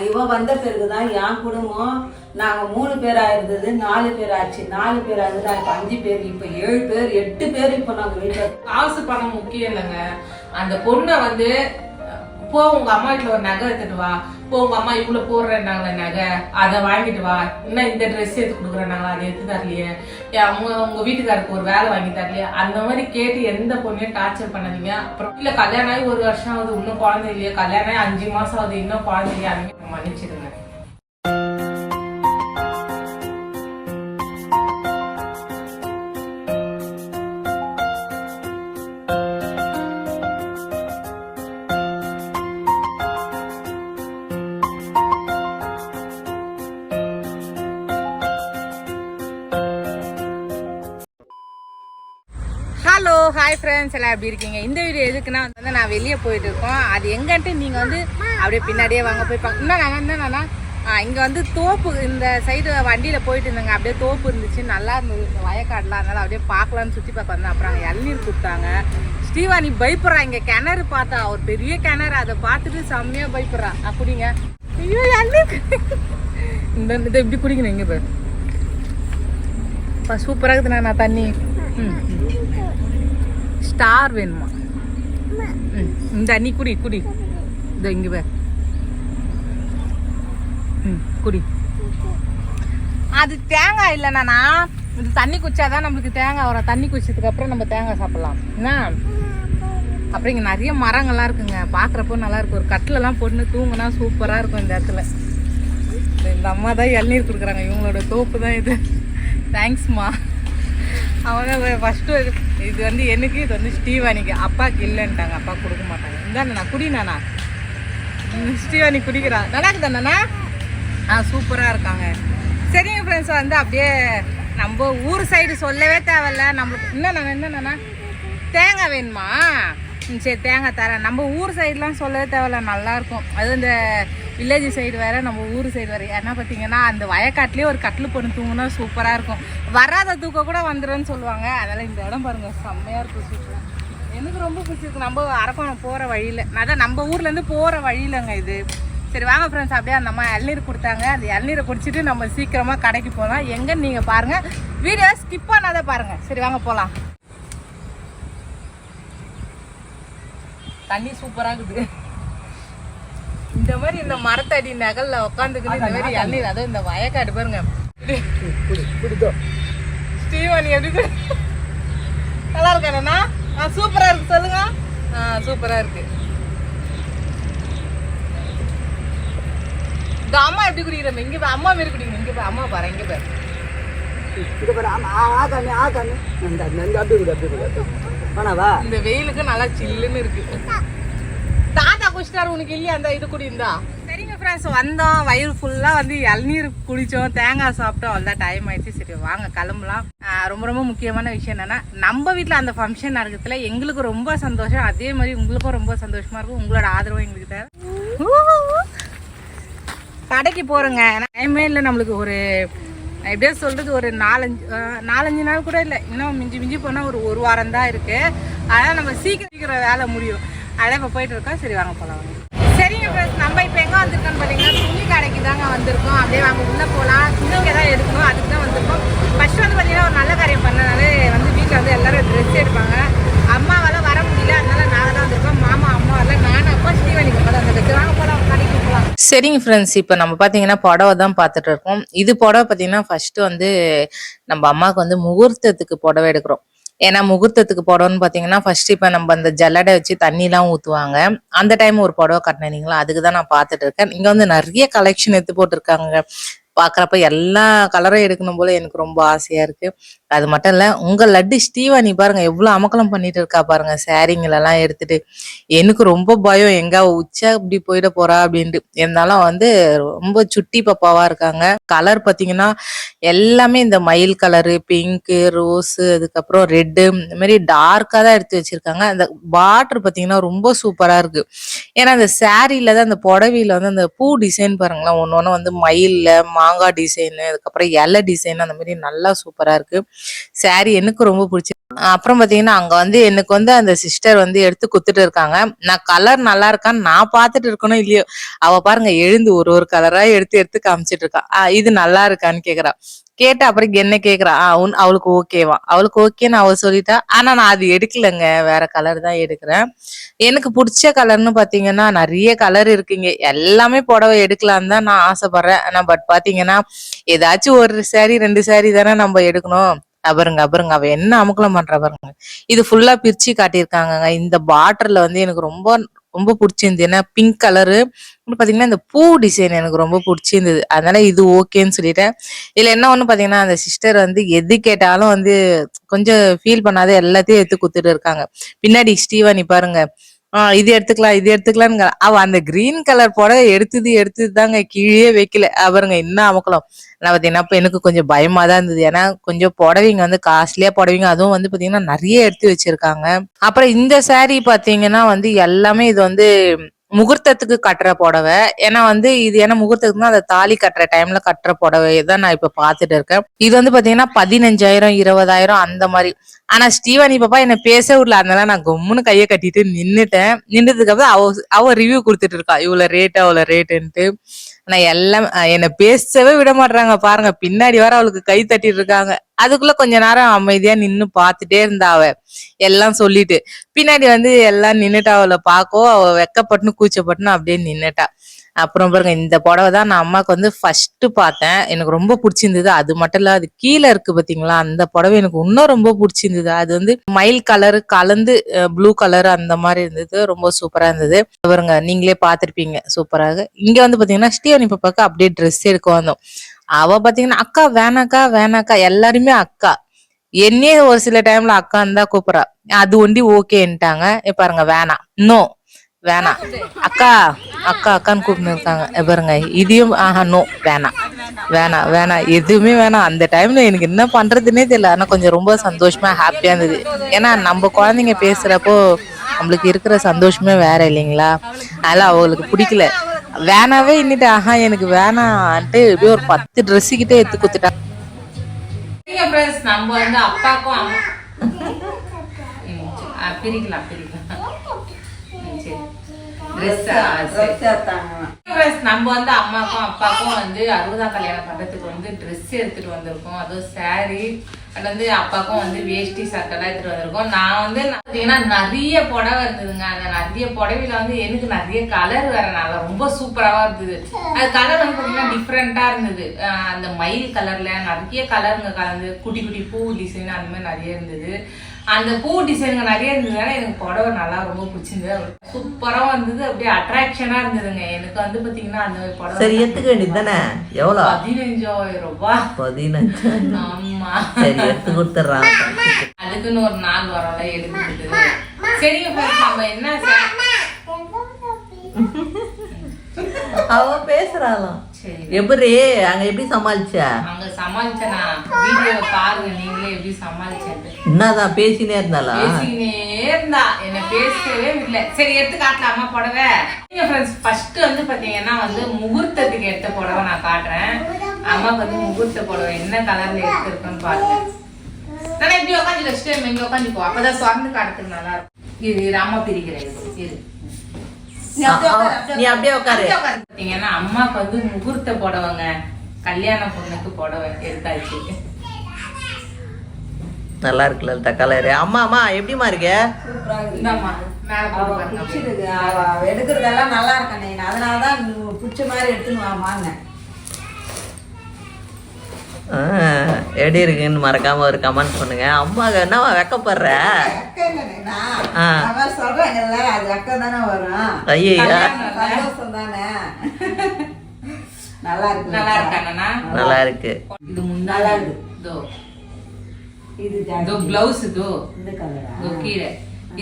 இவ வந்த பிறகுதான் என் குடும்பம் நாங்க மூணு பேரா இருந்தது நாலு பேர் ஆச்சு. நாலு பேர் ஆகுது இப்போ அஞ்சு பேர் இப்ப ஏழு பேர் எட்டு பேர் இப்ப நாங்கள் வீட்டில் காசு பணம் முக்கியம் இல்லைங்க. அந்த பொண்ணை வந்து போ உங்க அம்மா வீட்டில் ஒரு நகை எடுத்துட்டு வா. போங்க அம்மா இவ்வளவு போடுறேன்னாங்களே நகை. அதை வாங்கிட்டு வா. இன்னும் இந்த ட்ரெஸ் எடுத்து கொடுக்குறேன்னாங்களா? அதை எடுத்து தரலையே. அவங்க உங்க வீட்டுக்காருக்கு ஒரு வேலை வாங்கி தரலையே. அந்த மாதிரி கேட்டு எந்த பொண்ணையும் டார்ச்சர் பண்ணாதீங்க. அப்புறம் இல்ல கல்யாணம் ஆகி ஒரு வருஷம் ஆகுது இன்னும் குழந்தை இல்லையே. கல்யாணம் ஆகி அஞ்சு மாசம் ஆகுது இன்னும் குழந்தை இல்லையா. மன்னிச்சிடுங்க. ஹாய் ஃப்ரெண்ட்ஸ் எல்லாம் எப்படி இருக்கீங்க? இந்த வீடியோ எதுக்குன்னா வந்து நான் வெளியே போயிட்டு இருக்கோம். அது எங்கன்ட்டு நீங்கள் வந்து அப்படியே பின்னாடியே வாங்க போய் பார்க்க என்ன என்னன்னா இங்கே வந்து தோப்பு இந்த சைடு வண்டியில் போயிட்டு இருந்தேங்க. அப்படியே தோப்பு இருந்துச்சு. நல்லா இருந்தது. இந்த வயக்காடெலாம் அதனால அப்படியே பார்க்கலான்னு சுற்றி பார்க்க வந்தேன். அப்புறம் அங்கே இளநீர் கொடுத்தாங்க. ஸ்ரீவாணி பயப்படுறா. இங்கே கிணறு பார்த்தா ஒரு பெரிய கிணறு. அதை பார்த்துட்டு செம்மையாக பயப்படுறா. அப்படிங்க ஐயோ இளநீர் இந்த இதை இப்படி குடிக்கணும் இங்கே போய் சூப்பராக இருக்குதுண்ணா நான் தண்ணி. ம். ஸ்டார் வேணுமா? இந்த நீ குடி குடி. இந்த இங்க வே ம் குடி. அது தேங்காய் இல்லைண்ணா இது தண்ணி குடிச்சாதான் நம்மளுக்கு தேங்காய் வரும். தண்ணி குடிச்சதுக்கு அப்புறம் நம்ம தேங்காய் சாப்பிடலாம். என்ன? அப்புறம் இங்கே நிறைய மரங்கள்லாம் இருக்குங்க. பார்க்குறப்போ நல்லா இருக்கும். ஒரு கட்டிலெல்லாம் போட்டு தூங்கினா சூப்பராக இருக்கும் இந்த இடத்துல. இந்த அம்மா தான் இளநீர் கொடுக்குறாங்க. இவங்களோட தோப்பு தான் இது. தேங்க்ஸ்மா அவங்க ஃபஸ்ட்டு இது வந்து எனக்கு இது வந்து ஸ்டீவானிக்கு அப்பாவுக்கு இல்லைன்ட்டாங்க அப்பா கொடுக்க மாட்டாங்க. இந்தாண்ணா குடி நானா? ஸ்டீவானி குடிக்கிறா. நல்லா இருக்குதாண்ணா ஆ சூப்பராக இருக்காங்க. சரிங்க ஃப்ரெண்ட்ஸ் வந்து அப்படியே நம்ம ஊர் சைடு சொல்லவே தேவையில்ல. நம்மளுக்கு என்னண்ணா என்னண்ணா தேங்காய் வேணுமா? சரி தேங்காய் தரேன். நம்ம ஊர் சைடுலாம் சொல்லவே தேவையில்ல. நல்லாயிருக்கும் அது இந்த வில்லேஜ் சைடு வேற நம்ம ஊர் சைடு வேற. ஏன்னா பார்த்தீங்கன்னா அந்த வயக்காட்டிலே ஒரு கட்டில் பொண்ணு தூங்கினா சூப்பராக இருக்கும். வராத தூக்கம் கூட வந்துடும்னு சொல்லுவாங்க. அதனால் இந்த இடம் பாருங்க செம்மையாக இருக்கும் சூப்பராக எனக்கு ரொம்ப பிடிச்சிருக்கு. நம்ம அரக்கோணம் போகிற வழியில். அதான் நம்ம ஊர்லேருந்து போகிற வழியிலங்க இது. சரி வாங்க ஃப்ரெண்ட்ஸ் அப்படியே அந்த அம்மா இளநீர் கொடுத்தாங்க. அந்த இளநீரை குடிச்சிட்டு நம்ம சீக்கிரமாக கடைக்கு போகலாம் எங்கன்னு நீங்கள் பாருங்கள் வீடியோ ஸ்கிப் பண்ணாத பாருங்கள் சரி வாங்க போகலாம் தண்ணி சூப்பராக இருக்குது இந்த மாதிரி இந்த மரத்தடி நகல்ல உட்காந்துக்கிட்டு இந்த மாதிரி இளநீர் அதுவும் இந்த வயக்காடு பாருங்க. ஸ்டீவன் எப்படி? நல்லா இருக்கானண்ணா ஆ சூப்பரா இருக்கு சொல்லுங்க. சூப்பரா இருக்கு. இந்த அம்மா எப்படி குடிக்கிறோம் இங்க போய் அம்மா மாரி குடிக்கணும் இங்க போய் அம்மா பாரு இங்க பாரு. இந்த வெயிலுக்கு நல்லா சில்லுன்னு இருக்கு. குடிச்சிட்டாரு உனக்கு இல்லையா? அந்த இது குடி இந்தா சரிங்க ஃப்ரெண்ட்ஸ் வந்தோம். வயிறு ஃபுல்லாக வந்து இளநீர் குடித்தோம். தேங்காய் சாப்பிட்டோம். அவ்வளோதான் டைம் ஆயிடுச்சு. சரி வாங்க கிளம்பலாம். ரொம்ப ரொம்ப முக்கியமான விஷயம் என்னென்னா நம்ம வீட்டில் அந்த ஃபங்க்ஷன் நடக்கிறதுல எங்களுக்கு ரொம்ப சந்தோஷம். அதே மாதிரி உங்களுக்கும் ரொம்ப சந்தோஷமாக இருக்கும். உங்களோட ஆதரவும் எங்களுக்கு தேவை. கடைக்கு போகிறோங்க டைமே இல்லை நம்மளுக்கு. ஒரு எப்படியோ சொல்கிறது ஒரு நாலஞ்சு நாலஞ்சு நாள் கூட இல்லை. இன்னும் மிஞ்சி மிஞ்சி போனால் ஒரு ஒரு வாரம் தான் இருக்குது அதனால் நம்ம சீக்கிரம் சீக்கிரம் வேலை முடியும். அதான் இப்போ போயிட்டு இருக்கோம் சரி வாங்க போகலாம் வாங்க. சரிங்க ஃப்ரெண்ட்ஸ் நம்ம இப்போ எங்கே வந்திருக்கோம்னு பார்த்தீங்கன்னா துணி கடைக்கு தாங்க வந்திருக்கோம். அப்படியே வாங்க உள்ளே போகலாம். துணிங்க தான் எடுக்கணும் அதுக்கு தான் வந்திருக்கோம். ஃபஸ்ட்டு வந்து பார்த்தீங்கன்னா ஒரு நல்ல காரியம் பண்ணனால வந்து வீட்டில் வந்து எல்லோரும் ட்ரெஸ் எடுப்பாங்க. அம்மாவால் வர முடியல அதனால நாங்கள் தான் வந்திருக்கோம். மாமா அம்மாவால் நானும் அப்பா ஸ்ரீவனிக்கு மட்டும் வந்துருக்கு வாங்க போகலாம் கடைக்கு போகலாம் சரிங்க ஃப்ரெண்ட்ஸ் இப்போ நம்ம பார்த்தீங்கன்னா புடவை தான் பார்த்துட்டு இருக்கோம். இது புடவை பார்த்தீங்கன்னா ஃபஸ்ட்டு வந்து நம்ம அம்மாவுக்கு வந்து முகூர்த்தத்துக்கு புடவை எடுக்கிறோம். ஏன்னா முகூர்த்தத்துக்கு புடவைன்னு பார்த்தீங்கன்னா ஃபர்ஸ்ட் இப்போ நம்ம அந்த ஜல்லடை வச்சு தண்ணிலாம் ஊற்றுவாங்க அந்த டைம் ஒரு புடவை கட்டினீங்களா அதுக்கு தான் நான் பார்த்துட்டு இருக்கேன். இங்கே வந்து நிறைய கலெக்ஷன் எடுத்து போட்டிருக்காங்க. பார்க்குறப்ப எல்லா கலரும் எடுக்கணும் போல எனக்கு ரொம்ப ஆசையா இருக்கு. அது மட்டும் இல்லை உங்கள் லட்டு ஸ்டீவானி பாருங்க எவ்வளோ அமக்கலம் பண்ணிட்டு இருக்கா பாருங்க சேரீங்களெல்லாம் எடுத்துட்டு. எனக்கு ரொம்ப பயம் எங்கே உச்சா இப்படி போயிட போறா அப்படின்ட்டு. இருந்தாலும் வந்து ரொம்ப சுட்டி பாப்பாவா இருக்காங்க. கலர் பார்த்தீங்கன்னா எல்லாமே இந்த மயில் கலரு பிங்க்கு ரோஸு அதுக்கப்புறம் ரெட்டு இந்த மாதிரி டார்க்காக தான் எடுத்து வச்சிருக்காங்க. அந்த பார்டர் பார்த்தீங்கன்னா ரொம்ப சூப்பராக இருக்கு. ஏன்னா அந்த சாரீல தான் அந்த புடவையில வந்து அந்த பூ டிசைன் பாருங்களேன் ஒன்று ஒன்று வந்து மயிலில் மாங்காய் டிசைனு அதுக்கப்புறம் இலை டிசைன் அந்த மாதிரி நல்லா சூப்பராக இருக்கு. சாரி எனக்கு ரொம்ப பிடிச்சி அப்புறம் பாத்தீங்கன்னா அங்க வந்து எனக்கு வந்து அந்த சிஸ்டர் வந்து எடுத்து குத்துட்டு இருக்காங்க. நான் கலர் நல்லா இருக்கான்னு நான் பார்த்துட்டு இருக்கணும் இல்லையோ அவ பாருங்க எழுந்து ஒரு ஒரு கலரா எடுத்து எடுத்து காமிச்சிட்டு இருக்கா. ஆ, இது நல்லா இருக்கான்னு கேக்குறா. கேட்டு அப்புறம் என்ன கேக்குறா? ஆ, உன் அவளுக்கு ஓகேவா அவளுக்கு ஓகேன்னு அவ சொல்லிட்டா. ஆனா நான் அது எடுக்கலைங்க. வேற கலர் தான் எடுக்கிறேன். எனக்கு பிடிச்ச கலர்னு பாத்தீங்கன்னா நிறைய கலர் இருக்குங்க. எல்லாமே புடவை எடுக்கலான்னு தான் நான் ஆசைப்படுறேன். ஆனா பட் பாத்தீங்கன்னா ஏதாச்சும் ஒரு சாரி ரெண்டு சாரி தானே நம்ம எடுக்கணும். அபருங்க அபருங்க அவ என்ன அமுக்கலம் பண்ற பாருங்க. இது ஃபுல்லா பிரிச்சு காட்டியிருக்காங்கங்க. இந்த பார்டர்ல வந்து எனக்கு ரொம்ப ரொம்ப பிடிச்சிருந்தது. ஏன்னா பிங்க் கலரு பாத்தீங்கன்னா இந்த பூ டிசைன் எனக்கு ரொம்ப பிடிச்சிருந்தது. அதனால இது ஓகேன்னு சொல்லிட்டேன். இதுல என்ன ஒண்ணு பாத்தீங்கன்னா அந்த சிஸ்டர் வந்து எது கேட்டாலும் வந்து கொஞ்சம் ஃபீல் பண்ணாத எல்லாத்தையும் எடுத்து குத்துட்டு இருக்காங்க. பின்னாடி ஸ்டீவானி பாருங்க. ஆஹ் இது எடுத்துக்கலாம் இது எடுத்துக்கலாம்னு அவ அந்த கிரீன் கலர் புடவை எடுத்தது எடுத்தது தாங்க கீழே வைக்கல அவருங்க என்ன அமுக்கலாம். நான் பாத்தீங்கன்னா எனக்கு கொஞ்சம் பயமா தான் இருந்தது. ஏன்னா கொஞ்சம் புடவைங்க வந்து காஸ்ட்லியா புடவைங்க. அதுவும் வந்து பாத்தீங்கன்னா நிறைய எடுத்து வச்சிருக்காங்க. அப்புறம் இந்த saree பாத்தீங்கன்னா வந்து எல்லாமே இது வந்து முகூர்த்தத்துக்கு கட்டுற புடவை. ஏன்னா வந்து இது ஏன்னா முகூர்த்தத்துக்கு அந்த தாலி கட்டுற டைம்ல கட்டுற புடவை தான் நான் இப்ப பாத்துட்டு இருக்கேன். இது வந்து பாத்தீங்கன்னா பதினஞ்சாயிரம் இருபதாயிரம் அந்த மாதிரி. ஆனா ஸ்டீவனி பாப்பா என்ன பேச விடல. அதனால நான் கும்முன்னு கையை கட்டிட்டு நின்னுட்டேன். நின்றதுக்கு அப்புறம் அவ அவ ரிவ்யூ கொடுத்துட்டு இருக்கா. இவ்வளவு ரேட் அவ்வளவு ரேட்டுன்ட்டு ஆனா எல்லாம் அஹ் என்னை பேசவே விட மாட்டாங்க பாருங்க பின்னாடி வர அவளுக்கு கை தட்டிட்டு இருக்காங்க. அதுக்குள்ள கொஞ்ச நேரம் அமைதியா நின்னு பாத்துட்டே இருந்தா அவ. எல்லாம் சொல்லிட்டு. பின்னாடி வந்து எல்லாம் நின்னுட்டா அவளை பார்க்கவும் அவ வெக்கப்பட்டுன்னு கூச்சப்பட்டுன்னு அப்படியே நின்னுட்டா. அப்புறம் பாருங்க இந்த புடவை தான் நான் அம்மாவுக்கு வந்து ஃபர்ஸ்ட் பார்த்தேன். எனக்கு ரொம்ப பிடிச்சிருந்தது. அது மட்டும் இல்ல அது கீழே இருக்கு பாத்தீங்களா? அந்த புடவை எனக்கு இன்னும் ரொம்ப பிடிச்சிருந்தது. அது வந்து மயில் கலர் கலந்து ப்ளூ கலர் அந்த மாதிரி இருந்தது. ரொம்ப சூப்பரா இருந்தது. பாருங்க நீங்களே பார்த்துருப்பீங்க. சூப்பராக இங்க வந்து பாத்தீங்கன்னா ஸ்ரீவனி பாப்பாக்கு அப்படியே ட்ரெஸ் எடுக்க வந்தோம். அவ பாத்தீங்கன்னா அக்கா வேணாக்கா வேணாக்கா எல்லாருமே அக்கா. என்னையே ஒரு சில டைம்ல அக்கான்னு தான் கூப்பிட்றா. அது ஒண்டி ஓகேன்ட்டாங்க பாருங்க வேணாம். இன்னும் வேணாம். அக்கா அக்கா அக்கான்னு கூப்பிட்டு இருக்காங்க பாருங்க இதையும் ஆஹா நோ வேணாம். வேணாம் வேணாம். எதுவுமே வேணாம். அந்த டைம்ல எனக்கு என்ன பண்றதுன்னே தெரியல. ஆனா கொஞ்சம் ரொம்ப சந்தோஷமா ஹாப்பியா இருந்தது. ஏன்னா நம்ம குழந்தைங்க பேசுறப்போ நம்மளுக்கு இருக்கிற சந்தோஷமே வேற இல்லைங்களா? அதெல்லாம் அவங்களுக்கு பிடிக்கல. வேணாவே இன்னிட்டு ஆஹா எனக்கு வேணான்ட்டு எப்படியோ ஒரு பத்து ட்ரெஸ் கிட்டே எடுத்து கொடுத்துட்டா நம்ம வந்து அப்பாக்கும் பிரிக்கலாம் பிரிக்கலாம். ட்ரெஸ் நம்ம வந்து அம்மாக்கும் அப்பாக்கும் வந்து அறுபதாம் கல்யாணம் பண்றதுக்கு வந்து ட்ரெஸ் எடுத்துட்டு வந்திருக்கோம். அதுவும் saree அது வந்து அப்பாக்கும் வந்து வேஷ்டி சட்டெல்லாம் எடுத்துட்டு வந்திருக்கோம். நான் வந்து பாத்தீங்கன்னா நிறைய புடவை இருந்ததுங்க. அந்த நிறைய புடவையில வந்து எனக்கு நிறைய கலர் வேற. நல்லா ரொம்ப சூப்பராவா இருந்தது. அது கலர் வந்து பாத்தீங்கன்னா டிஃப்ரெண்டா இருந்தது. அந்த மயில் கலர்ல நிறைய கலருங்க கலந்து குட்டி குட்டி பூ டிசைன் அந்த மாதிரி நிறைய இருந்தது. அந்த பூ டிசைனுங்க நிறைய இருந்ததுனால எனக்கு புடவை நல்லா ரொம்ப பிடிச்சிருந்தது. சூப்பரா இருந்தது அப்படியே அட்ராக்ஷனா இருந்ததுங்க. எனக்கு வந்து பாத்தீங்கன்னா அந்த புடவை சரி எடுத்துக்க வேண்டியது தானே எவ்வளோ? பதினஞ்சாயிரம் ரூபாய் பதினஞ்சு. ஆமா. சரி எடுத்து கொடுத்துட்றான் அதுக்குன்னு ஒரு நாள் வரல எடுத்துக்கிட்டு சரிங்க friends, நம்ம என்ன ச- அவ பேசுறாளாம். எப்படி அங்க எப்படி சமாளிச்ச? அங்க சமாளிச்சனா. வீடியோ பாருங்க நீங்களே எப்படி சமாளிச்சேன்ட்டு. என்னதான் பேசினே இருந்தாளா? பேசிக்கினே இருந்தா. என்ன பேசவே இல்லை சரி எடுத்து காட்டலாமா புடவை. நீங்க ஃப்ரெண்ட்ஸ் ஃபர்ஸ்ட் வந்து பாத்தீங்கன்னா வந்து முகூர்த்தத்துக்கு எடுத்த புடவை நான் காட்டுறேன். அம்மாக்கு வந்து முகூர்த்த புடவை என்ன கலர்ல எடுத்திருக்கேன்னு பாருங்க. நான் இப்படி உட்காந்து வச்சுட்டு இங்க உட்காந்துக்கோ அப்பதான் சுரந்து காட்டுறதுக்கு நல்லா இருக்கும். இது அம்மா பிரிக்கிறேன் இது. இரு நீ அப்படியே உட்காரு. அப்படியே உட்காரு. பாத்தீங்கன்னா அம்மாக்கு வந்து முகூர்த்த புடவைங்க கல்யாண பொண்ணுக்கு புடவை எடுத்தாச்சு. நல்லா இருக்குல்ல இந்த கலரு அம்மா அம்மா எப்படிமா இருக்க? எடுக்கிறதெல்லாம் நல்லா இருக்கண்ணே அதனால தான் பிடிச்ச மாதிரி எடுத்துன்னு வாமாங்க ஆ, எப்படி இருக்குன்னு மறக்காம ஒரு கமெண்ட் பண்ணுங்க. அம்மா என்னவா வெக்கப்படுற? ஐயா நல்லா இருக்கு. நல்லா இருக்கானா நல்லா இருக்கு. இது முன்னால இருக்கு. இதோ. பிளவுஸ் இந்த கலரா கீழே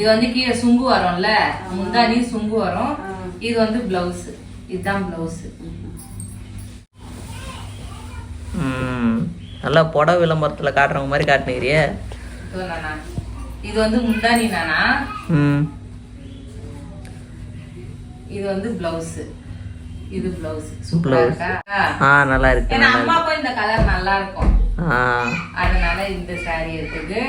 வந்து கீழே சுங்கு வரும்ல? முந்தானி சுங்கு வரும். இது வந்து பிளவுஸ் இதுதான் பிளவுஸ் ம். நல்லா புடவை விளம்பரத்துல காட்டுறவங்க மாதிரி காட்டினீரியே இதோ வந்து முந்தானி நானா? ம். இது வந்து பிளவுஸ் இது பிளவுஸ் சூப்பரா. இருக்கா? ஆ நல்லா இருக்கு ஏன்னா இந்த கலர் நல்லா இருக்கும். அதனால இந்த saree இருக்குது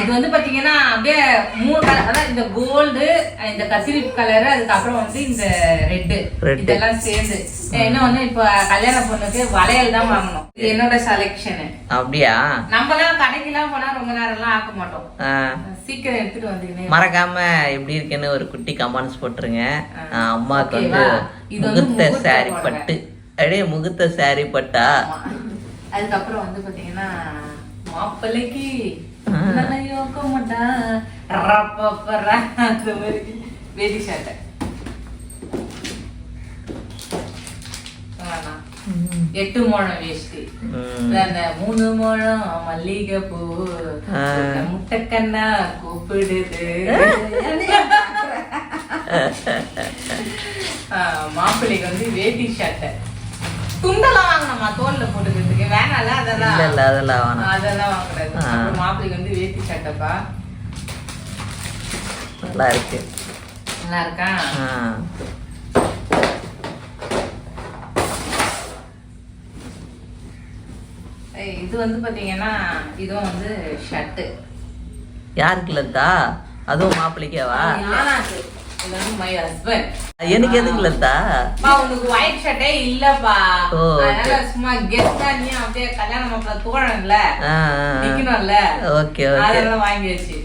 இது வந்து பாத்தீங்கன்னா அப்படியே மூணு கலர் அதான் இந்த கோல்டு இந்த கசிரி கலர் அதுக்கப்புறம் வந்து இந்த ரெட்டு. இதெல்லாம் சேர்ந்து. இன்னும் வந்து இப்ப கல்யாண பொண்ணுக்கு வளையல் தான் வாங்கணும். இது என்னோட செலெக்ஷனு அப்படியா? நம்மலாம் கடைக்கெல்லாம் போனா ரொம்ப நேரம்லாம் ஆக்க மாட்டோம். சீக்கிரம் எடுத்துட்டு வந்துக்கினே மறக்காம எப்படி இருக்குன்னு ஒரு குட்டி கமெண்ட்ஸ் போட்டுருங்க. அம்மாவுக்கு வந்து ஓகேவா? இது வந்து முகூர்த்த சாரி. பட்டு. அப்படியே முகூர்த்த சாரி பட்டா. அதுக்கப்புறம் வந்து பாத்தீங்கன்னா மாப்பிள்ளைக்கு நல்ல யோகம் மாட்டா ரப்பப்பரா, அந்த மாதிரி சட்டை. எட்டு முழம் வேஷ்டி. அந்த மூணு முழம் மல்லிகை பூ. முட்டைக்கண்ணா கூப்பிடுது மாப்பிள்ளைக்கு வந்து வேட்டி சட்டை துண்டெல்லாம் வாங்கணுமா தோல்ல போட்டுக்கிறதுக்கு. வேணால அதெல்லாம். இல்ல அதெல்லாம் வேணாம் அதெல்லாம். அப்புறம் மாப்பிள்ளைக்கு வந்து வேட்டி சட்டைப்பா. நல்லா இருக்கு. நல்லா இருக்கா? இது வந்து பாத்தீங்கன்னா இதுவும் வந்து ஷர்ட்டு. யாருக்கு லதா? அதுவும் மாப்பிள்ளைக்கேவா? வந்து மை ஹஸ்பண்ட் எனக்கு எதுக்கு லதா பா உனக்கு ஒயிட் ஷர்ட்டே இல்லப்பா. அதனால சும்மா கெஸ்டா நீ அப்படியே கல்யாண மாப்பிள்ள தோழன்ல. நிக்கணும்ல. Okay okay. அதெல்லாம் வாங்கியாச்சு.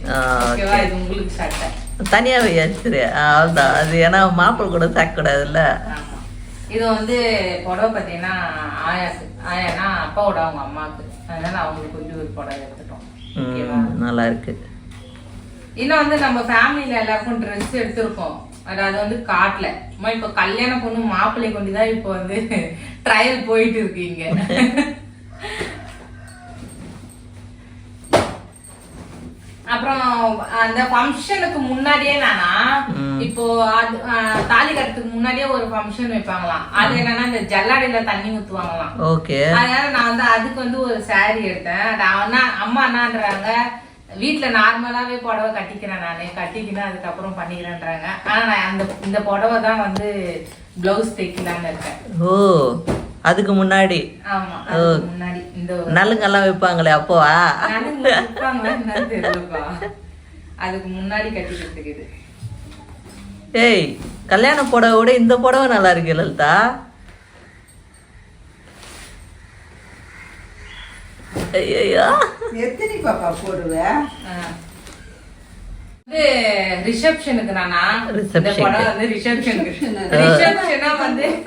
ஓகேவா? இது உங்களுக்கு சட்டை. தனியாவே வச்சிரு அவ்வளோதான் அது ஏன்னா மாப்பிள்ளை கூட சேர்க்கக்கூடாதுல்ல ஆமா. இது வந்து புடவை பார்த்தீங்கன்னா ஆயாக்கு ஆயானா அப்பாவோட அவங்க அம்மாவுக்கு. அதனால அவங்களுக்கு கொஞ்சம் ஒரு புடவை எடுத்துட்டோம். நல்லா இருக்கு. இன்னும் வந்து நம்ம ஃபேமிலியில எல்லாருக்கும் ட்ரெஸ் எடுத்திருக்கோம் அது அது வந்து காட்டல. அம்மா இப்ப கல்யாண பொண்ணு மாப்பிள்ளை கொண்டு தான் இப்போ வந்து ட்ரையல் போயிட்டு இருக்கு இங்க. அப்புறம் அந்த ஃபங்க்ஷனுக்கு முன்னாடியே நானா ம். இப்போ அது தாலி கட்டுறதுக்கு முன்னாடியே ஒரு ஃபங்க்ஷன் வைப்பாங்களாம். அது என்னன்னா இந்த ஜல்லாடியில தண்ணி ஊத்துவாங்களாம். ஓகே. அதனால நான் வந்து அதுக்கு வந்து ஒரு saree எடுத்தேன். நான் அண்ணா அம்மா என்னன்றாங்க வீட்ல நார்மலாவே புடவை கட்டிக்கிறேன் நானு. கட்டிக்கினா அதுக்கப்புறம் பண்ணிக்கிறேன்றாங்க. ஆனா நான் அந்த இந்த புடவை தான் வந்து பிளவுஸ் தைக்கலான்னு இருக்கேன். ஓ அதுக்கு முன்னாடி? ஆமா அதுக்கு முன்னாடி இந்த நலுங்கெல்லாம் வைப்பாங்களே அப்போவா? அதுக்கு முன்னாடி கட்டிக்கிறதுக்கு இது. ஏய் கல்யாண புடவை விட இந்த புடவை நல்லா இருக்கு லலிதா. ஐயோ எத்தனை பாப்பா போடுவ? ஆ. வந்து ரிசப்ஷனுக்கு நானா? வந்து ரிசப்ஷனுக்கு. ரிசப்ஷனா வந்து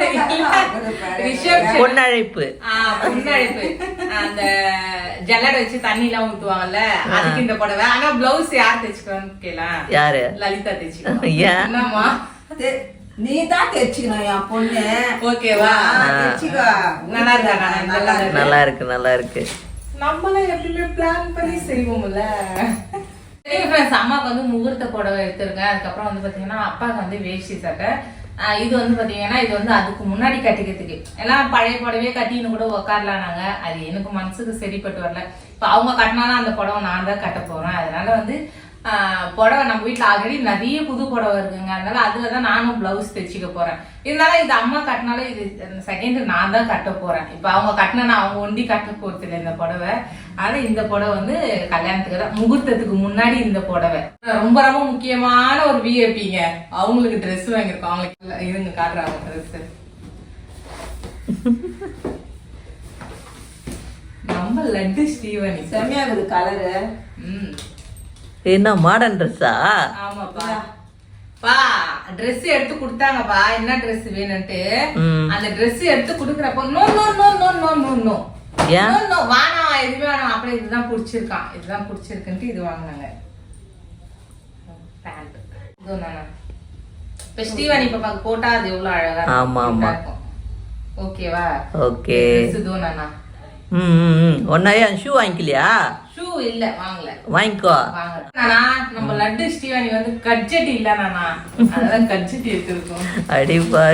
ரிசப்ஷன். பொன்னழைப்பு. ஆ, முன்னழைப்பு அந்த ஜல்லடை வச்சு தண்ணி எல்லாம் ஊத்துவாங்கல்ல அதுக்கு இந்த புடவை. ஆனா பிளவுஸ் யார் தைச்சுக்கோன்னு கேலாம் யாரு? லலிதா தைச்சுக்கோ. ஏன்? என்னம்மா? தெ- நீ தான் தைச்சுக்கணும் என் பொண்ணு. ஓகேவா. நல்லா இருக்கா? நல்லா இருக்கு. நல்லா இருக்கு. நம்மளே இருக்கு எப்பயுமே பிளான் பண்ணி செய்வோம்ல. அம்மாவுக்கு வந்து முகூர்த்த புடவை எடுத்திருக்கேன் அதுக்கப்புறம் வந்து பாத்தீங்கன்னா அப்பாவுக்கு வந்து வேஷ்டி சட்டை. இது வந்து பாத்தீங்கன்னா இது வந்து அதுக்கு முன்னாடி கட்டிக்கிறதுக்கு. எல்லாம் பழைய புடவையே கட்டின்னு கூட உக்காரலாம் நாங்க. அது எனக்கு மனசுக்கு சரிப்பட்டு வரல. இப்ப அவங்க கட்டினாலும் அந்த புடவை நான் தான் கட்ட போறேன். அதனால வந்து புடவை நம்ம வீட்டில் ஆல்ரெடி நிறைய புது புடவை இருக்குங்க. அதனால அதுலதான் நானும் பிளவுஸ் தைச்சிக்க போறேன். இருந்தாலும் இது அம்மா கட்டினாலும் இது செகண்ட் நான் தான் கட்ட போறேன். இப்ப அவங்க கட்டினா அவங்க ஒண்டி கட்ட போகிறதில்ல இல்லை இந்த புடவை. ஆனா இந்த புடவை வந்து கல்யாணத்துக்கு தான் முகூர்த்தத்துக்கு முன்னாடி இந்த புடவை. ரொம்ப ரொம்ப முக்கியமான ஒரு விஐபிங்க அவங்களுக்கு ட்ரெஸ் வாங்கியிருக்கோம். அவங்களுக்கு இருங்க காட்டுறாங்க ட்ரெஸ் நம்ம லட்டு ஸ்ரீவனி செம்மையா இருக்குது கலரு ம். என்ன மாடர்ன் ட்ரெஸ்ஸா ஆமாப்பா. பா Dress எடுத்து கொடுத்தாங்கப்பா. என்ன Dress வேணும்ட்டு. அந்த Dress எடுத்து கொடுக்குறப்போ no no no no no no no? No வேணாம் எதுவுமே வேணாம். அப்படியே இதுதான் பிடிச்சிருக்கான். இதுதான் பிடிச்சிருக்குன்ட்டு இது வாங்கினாங்க. பேண்ட் இதோ நானா. இப்ப ஸ்ரீவாணி பாப்பாக்கு போட்டா அது எவ்வளவு அழகா ஆமா, ஆமா. ஓகேவா ஓகே இதோ நானா. ம், ம் ஒன்னாயே ஷூ வாங்கிக்கலையா? ஷூ இல்ல வாங்கல. வாங்கிக்கோ. நம்ம லட்டு ஸ்ரீவாணி வந்து கட்ஜெட் இல்ல நானா. அதான் கட்ஜெட் எடுத்திருக்கோம். அடிப்பா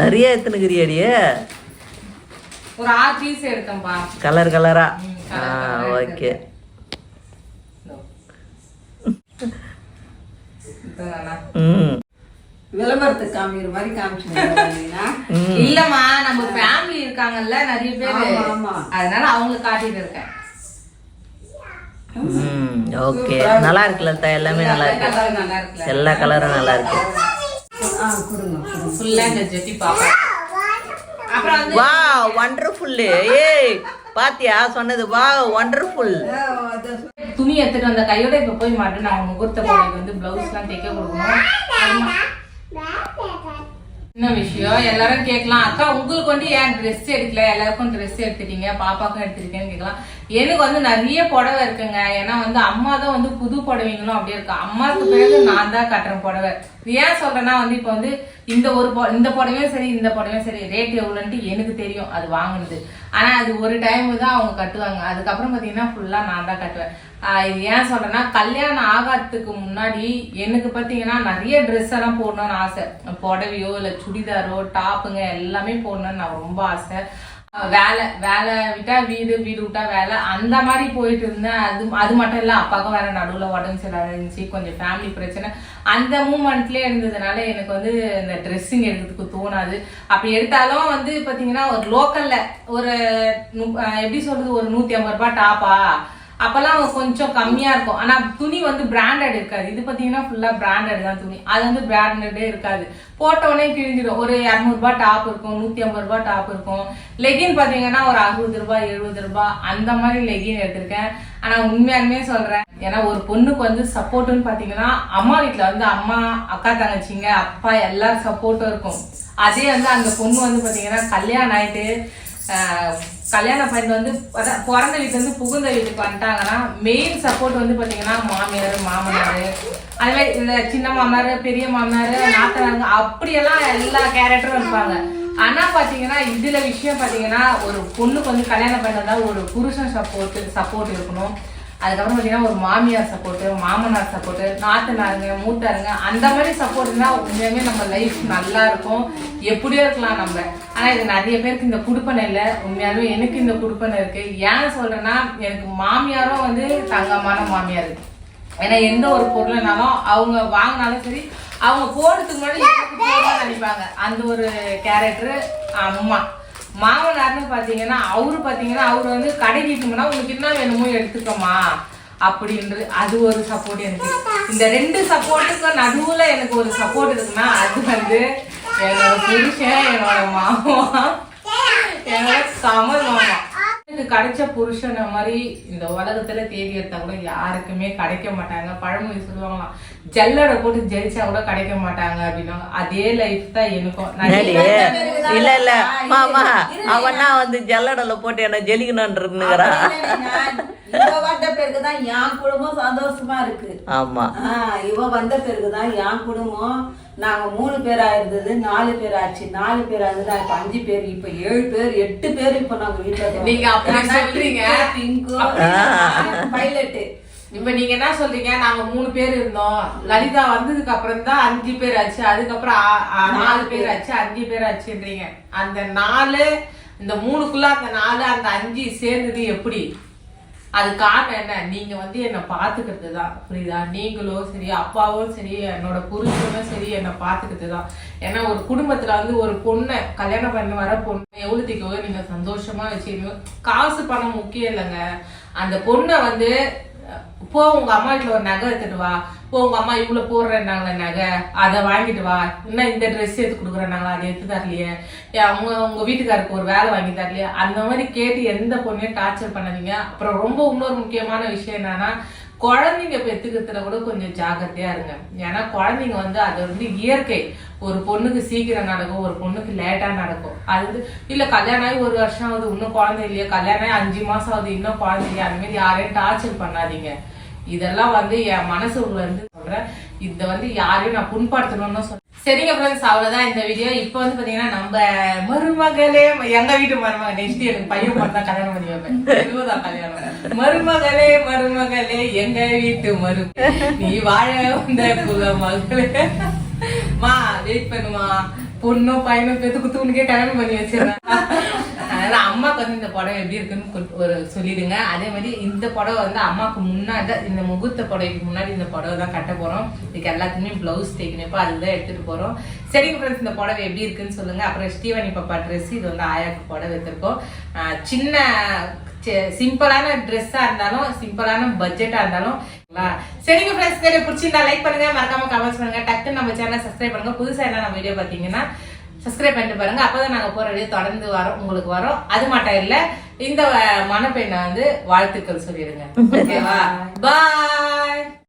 நிறைய எத்தனைக்கிறியாடியே ஒரு ஆறு பீஸ் எடுத்தேன்ப்பா கலர் கலரா ஆ ஓகே. ம். விளம்பரத்துக்கு காமிக்கிற மாதிரி காமிச்சுனா இல்லம்மா நம்ம ஃபேமிலி இருக்காங்கல்ல நிறைய பேர். ஆமா, ஆமா. அதனால அவங்களுக்கு காட்டிட்டு இருக்கேன். ம் ஓகே. நல்லா இருக்குல்ல அத்தை? எல்லாமே நல்லா இருக்கு. எல்லா கலரும் நல்லா இருக்கு. ஆ கொடுங்க கொடுங்க. ஃபுல்லா இந்த ஜெட்டி பாப்பா. வா வண்டர்ஃபுல் ஏய் பாத்தியா சொன்னது. வா வண்டர்ஃபுல் துணி எடுத்துட்டு வந்த கையோட இப்ப போய் மாட்டோம் நாங்க முகூர்த்த போடைக்கு வந்து பிளவுஸ் எல்லாம் தைக்க கொடுக்கணும். என்ன விஷயம்? எல்லாரும் கேட்கலாம். அக்கா உங்களுக்கு வந்து ஏன் ட்ரெஸ் எடுக்கல? எல்லாருக்கும் ட்ரெஸ் எடுத்துட்டீங்க? பாப்பாக்கும் எடுத்துருக்கேன்னு கேட்கலாம். எனக்கு வந்து நிறைய புடவை இருக்குங்க. ஏன்னா வந்து அம்மா தான் வந்து புது புடவைங்களும் அப்படியே இருக்கு. அம்மாவுக்கு பிறகு நான் தான் கட்டுறேன் புடவை. ஏன் சொல்றேன்னா வந்து இப்போ வந்து இந்த ஒரு இந்த புடவையும் சரி இந்த புடவையும் சரி ரேட் எவ்வளோன்ட்டு எனக்கு தெரியும். அது வாங்கினது. ஆனா அது ஒரு டைம் தான் அவங்க கட்டுவாங்க. அதுக்கப்புறம் பாத்தீங்கன்னா ஃபுல்லா நான் தான் கட்டுவேன். இது ஏன் சொல்றேன்னா கல்யாணம் ஆகாததுக்கு முன்னாடி எனக்கு பார்த்தீங்கன்னா நிறைய ட்ரெஸ் எல்லாம் போடணும்னு ஆசை. புடவையோ இல்லை சுடிதாரோ டாப்புங்க எல்லாமே போடணும்னு நான் ரொம்ப ஆசை. வேலை வேலை விட்டா வீடு வீடு விட்டா வேலை. அந்த மாதிரி போயிட்டு இருந்தேன். அது அது மட்டும் இல்லை அப்பாவுக்கும் வேற நடுவில் உடம்பு சரியாக இருந்துச்சு கொஞ்சம் ஃபேமிலி பிரச்சனை. அந்த மூமெண்ட்லயே இருந்ததுனால எனக்கு வந்து இந்த ட்ரெஸ்ஸிங் எடுக்கிறதுக்கு தோணாது. அப்படி எடுத்தாலும் வந்து பார்த்தீங்கன்னா ஒரு லோக்கல்ல ஒரு எப்படி சொல்றது ஒரு நூற்றி ஐம்பது ரூபாய் டாப்பா அப்பெல்லாம் கொஞ்சம் கம்மியா இருக்கும். ஆனா துணி வந்து பிராண்டட் இருக்காது. இது பாத்தீங்கன்னா ஃபுல்லா பிராண்டட் தான் துணி. அது வந்து பிராண்டடே இருக்காது. போட்ட உடனே கிழிஞ்சிடும். ஒரு இரநூறுபா டாப் இருக்கும் நூத்தி ஐம்பது ரூபாய் டாப் இருக்கும். லெகின் பாத்தீங்கன்னா ஒரு அறுபது ரூபாய் எழுபது ரூபாய் அந்த மாதிரி லெகின் எடுத்திருக்கேன். ஆனா உண்மையாலுமே சொல்றேன். ஏன்னா ஒரு பொண்ணுக்கு வந்து சப்போர்ட்னு பாத்தீங்கன்னா அம்மா வீட்டுல வந்து அம்மா அக்கா தங்கச்சிங்க அப்பா எல்லாரும் சப்போர்ட்டும் இருக்கும். அதே வந்து அந்த பொண்ணு வந்து பாத்தீங்கன்னா கல்யாணம் ஆயிட்டு கல்யாண பையன் வந்து பிறந்த வீட்டுலேருந்து புகுந்த வீட்டுக்கு வந்துட்டாங்கன்னா மெயின் சப்போர்ட் வந்து பார்த்தீங்கன்னா மாமியார் மாமனார் அதே மாதிரி இந்த சின்ன மாமனார் பெரிய மாமனார் நாத்தனாருங்க அப்படியெல்லாம் எல்லா கேரக்டரும் இருப்பாங்க. ஆனால் பார்த்தீங்கன்னா இதில் விஷயம் பார்த்தீங்கன்னா ஒரு பொண்ணுக்கு வந்து கல்யாணம் பண்ணதா ஒரு புருஷன் சப்போர்ட் சப்போர்ட் இருக்கணும். அதுக்கப்புறம் பாத்தீங்கன்னா ஒரு மாமியார் சப்போர்ட் மாமனார் சப்போர்ட் நாத்தனாருங்க மூத்தாருங்க அந்த மாதிரி சப்போர்ட் இருந்தா உண்மையுமே நம்ம லைஃப் நல்லா இருக்கும். எப்படியோ இருக்கலாம் நம்ம. ஆனா இது நிறைய பேருக்கு இந்த குடுப்பனை இல்ல. உண்மையாலுமே எனக்கு இந்த குடுப்பனை இருக்கு. ஏன் சொல்றேன்னா எனக்கு மாமியாரும் வந்து தங்கமான மாமியார். ஏன்னா எந்த ஒரு பொருள்னாலும் அவங்க வாங்கினாலும் சரி அவங்க போடுறதுக்கு முன்னாடி நினைப்பாங்க. அந்த ஒரு கேரக்டர் அம்மா. மாமனார்னு பார்த்தீங்கன்னா அவரு பார்த்தீங்கன்னா அவர் வந்து கடைக்கு போனா உங்களுக்கு என்ன வேணுமோ எடுத்துக்கோமா அப்படின்றது அது ஒரு சப்போர்ட் எனக்கு. இந்த ரெண்டு சப்போர்ட்டுக்கும் நடுவில் எனக்கு ஒரு சப்போர்ட் இருக்குன்னா அது வந்து என்னோட புருஷன் என்னோட மாமா. என்னோட கமல் மாமா. எனக்கு கிடைச்ச புருஷனை மாதிரி இந்த உலகத்துல தேடி எடுத்தா கூட யாருக்குமே கிடைக்க மாட்டாங்க. பழமொழி சொல்லுவாங்களாம் ஜல்லடை போட்டு ஜெயிச்சா கூட கிடைக்க மாட்டாங்க அப்படின்னாங்க அதே லைஃப் தான் எனக்கும். இல்ல இல்ல மாமா அவனா வந்து ஜல்லடல போட்டு என்ன ஜெலிக்கணும்ன்றா நான் இவ வந்த பிறகுதான் என் குடும்பம் சந்தோஷமா இருக்கு. ஆமா. இவ வந்த பிறகுதான் என் குடும்பம். நாங்க மூணு பேரா இருந்தது நாலு பேர் ஆச்சு. நாலு பேர் ஆகுது இப்ப அஞ்சு பேர் இப்ப ஏழு பேர் எட்டு பேர் இப்ப நாங்க வீட்டுல. நீங்க அப்படி சொல்றீங்க. பிங்கு பைலட்டு இப்ப நீங்க என்ன சொல்றீங்க? நாங்க மூணு பேர் இருந்தோம். லலிதா வந்ததுக்கு அப்புறம் தான் அஞ்சு பேர் ஆச்சு. அதுக்கப்புறம் நாலு பேர் ஆச்சு. அஞ்சு பேர் ஆச்சுன்றீங்க. அந்த நாலு இந்த மூணுக்குள்ள அந்த நாலு அந்த அஞ்சு சேர்ந்தது எப்படி? அது காரணம் என்ன? நீங்க வந்து என்ன பாத்துக்கிறது தான் புரியுதா? நீங்களும் சரி அப்பாவும் சரி என்னோட புருஷனும் சரி என்னை பாத்துக்கிறது தான் ஏன்னா ஒரு குடும்பத்துல வந்து ஒரு பொண்ணை கல்யாணம் பண்ணி வர பொண்ணு எவ்வளோத்துக்கு நீங்க சந்தோஷமா வச்சுக்கணும். காசு பணம் முக்கியம் இல்லைங்க. அந்த பொண்ணை வந்து போ உங்க அம்மா வீட்டுல ஒரு நகை எடுத்துட்டு வா. போ உங்க அம்மா இவ்வளவு போடுறேன்னாங்களே நகை. அதை வாங்கிட்டு வா. இன்னும் இந்த ட்ரெஸ் எடுத்து கொடுக்குறேன்னாங்களா? அதை எடுத்து தரலையே. ஏன் அவங்க உங்க வீட்டுக்காருக்கு ஒரு வேலை வாங்கி தரலையே. அந்த மாதிரி கேட்டு எந்த பொண்ணையும் டார்ச்சர் பண்ணாதீங்க. அப்புறம் ரொம்ப இன்னொரு முக்கியமான விஷயம் என்னன்னா குழந்தைங்க பெத்துக்கிறதுல கூட கொஞ்சம் ஜாக்கிரதையா இருங்க. ஏன்னா குழந்தைங்க வந்து அது வந்து இயற்கை. ஒரு பொண்ணுக்கு சீக்கிரம் நடக்கும் ஒரு பொண்ணுக்கு லேட்டா நடக்கும். அது வந்து இல்ல கல்யாணம் ஆகி ஒரு வருஷம் ஆகுது இன்னும் குழந்தை இல்லையா? கல்யாணம் ஆகி அஞ்சு மாசம் ஆகுது இன்னும் குழந்தை இல்லையா? அந்த மாதிரி யாரையும் டார்ச்சர் பண்ணாதீங்க. இதெல்லாம் வந்து என் மனசுக்குள்ள இருந்து சொல்றேன். இத வந்து யாரையும் நான் புண்படுத்தணும்னு சொல்றேன் சரிங்க ஃப்ரெண்ட்ஸ் அவ்வளவுதான் இந்த வீடியோ இப்போ வந்து பாத்தீங்கன்னா நம்ம மருமகளே எங்க வீட்டு மருமக நெக்ஸ்ட் எனக்கு பையன் பார்த்தா கல்யாணம் பண்ணி வைப்பேன். இதுதான் கல்யாணம். மருமகளே மருமகளே எங்க வீட்டு மரு நீ வாழ வந்த புல மகளே. மா வெயிட் பண்ணுமா. பொண்ணும் பையனும் பெத்து குத்துனுக்கே கல்யாணம் பண்ணி வச்சிருந்தேன் அதனால அம்மாவுக்கு வந்து இந்த புடவை எப்படி இருக்குன்னு ஒரு சொல்லிடுங்க. அதே மாதிரி இந்த புடவை வந்து அம்மாவுக்கு முன்னாடி தான் இந்த முகூர்த்த புடவைக்கு முன்னாடி இந்த புடவை தான் கட்ட போறோம். இதுக்கு எல்லாத்துக்குமே பிளவுஸ் தைக்கணும். இப்போ அதுதான் எடுத்துட்டு போறோம். சரிங்க ஃப்ரெண்ட்ஸ் இந்த புடவை எப்படி இருக்குன்னு சொல்லுங்க. அப்புறம் ஸ்டீவனி பாப்பா ட்ரெஸ் இது வந்து ஆயாக்கு புடவை எடுத்திருக்கோம். சின்ன சிம்பிளான ட்ரெஸ்ஸா இருந்தாலும் சிம்பிளான பட்ஜெட்டா இருந்தாலும் சரிங்க ஃப்ரெண்ட்ஸ் வீடியோ பிடிச்சிருந்தா லைக் பண்ணுங்க. மறக்காம கமெண்ட்ஸ் பண்ணுங்க. டக்குன்னு நம்ம சேனலை சப்ஸ்கிரைப் பண்ணுங்க. புதுசாக என்ன நம்ம வீடியோ பார்த்தீங்கன்னா சப்ஸ்கிரைப் பண்ணிட்டு பாருங்க. அப்பதான் நாங்க போற வீடியோ தொடர்ந்து வரோம் உங்களுக்கு வரோம். அது மட்டும் இல்ல இந்த மணப்பெண்ணை வந்து வாழ்த்துக்கள் சொல்லிடுங்க. ஓகேவா பாய்